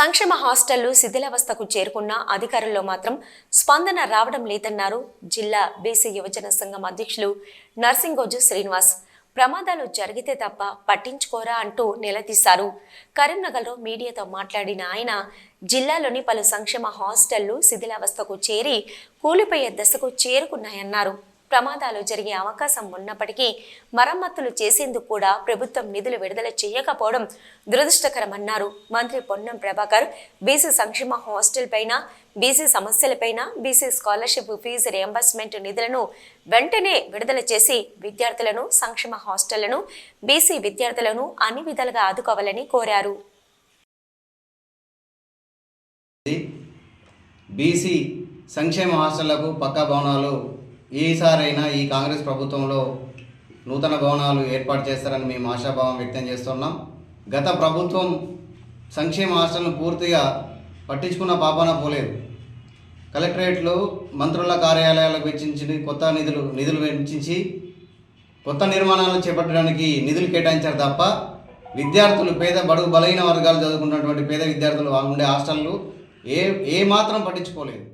సంక్షేమ హాస్టళ్ళు శిథిలావస్థకు చేరుకున్న అధికారుల్లో మాత్రం స్పందన రావడం లేదన్నారు జిల్లా బీసీ యువజన సంఘం అధ్యక్షులు నర్సింగోజు శ్రీనివాస్. ప్రమాదాలు జరిగితే తప్ప పట్టించుకోరా అంటూ నిలదీశారు. కరీంనగర్లో మీడియాతో మాట్లాడిన ఆయన జిల్లాలోని పలు సంక్షేమ హాస్టళ్ళు శిథిలావస్థకు చేరి కూలిపోయే దశకు చేరుకున్నాయన్నారు. ప్రమాదాలు జరిగే అవకాశం ఉన్నప్పటికీ మరమ్మతులు చేసేందుకు కూడా ప్రభుత్వం నిధులు విడుదల చేయకపోవడం దురదృష్టకరమన్నారు మంత్రి పొన్నం ప్రభాకర్. బీసీ సంక్షేమ హాస్టల్ పైన బీసీ సమస్యలపైన బీసీ స్కాలర్షిప్ ఫీజు రియంబర్స్మెంట్ నిధులను వెంటనే విడుదల చేసి విద్యార్థులను సంక్షేమ హాస్టళ్ళను బీసీ విద్యార్థులను అన్ని విధాలుగా ఆదుకోవాలని కోరారు. బీసీ సంక్షేమ హాస్టళ్ళకు పక్కా భవనాలు ఈసారైనా ఈ కాంగ్రెస్ ప్రభుత్వంలో నూతన భవనాలు ఏర్పాటు చేస్తారని మేము ఆశాభావం వ్యక్తం చేస్తున్నాం. గత ప్రభుత్వం సంక్షేమ హాస్టల్ను పూర్తిగా పట్టించుకున్న పాపాన పోలేదు. కలెక్టరేట్లు మంత్రుల కార్యాలయాలకు వెచ్చించి కొత్త నిధులు నిధులు వెచ్చించి కొత్త నిర్మాణాలు చేపట్టడానికి నిధులు కేటాయించారు తప్ప విద్యార్థులు పేద బడుగు బలహీన వర్గాలు చదువుకున్నటువంటి పేద విద్యార్థులు ఉండే హాస్టళ్ళు ఏ ఏ మాత్రం పట్టించుకోలేదు.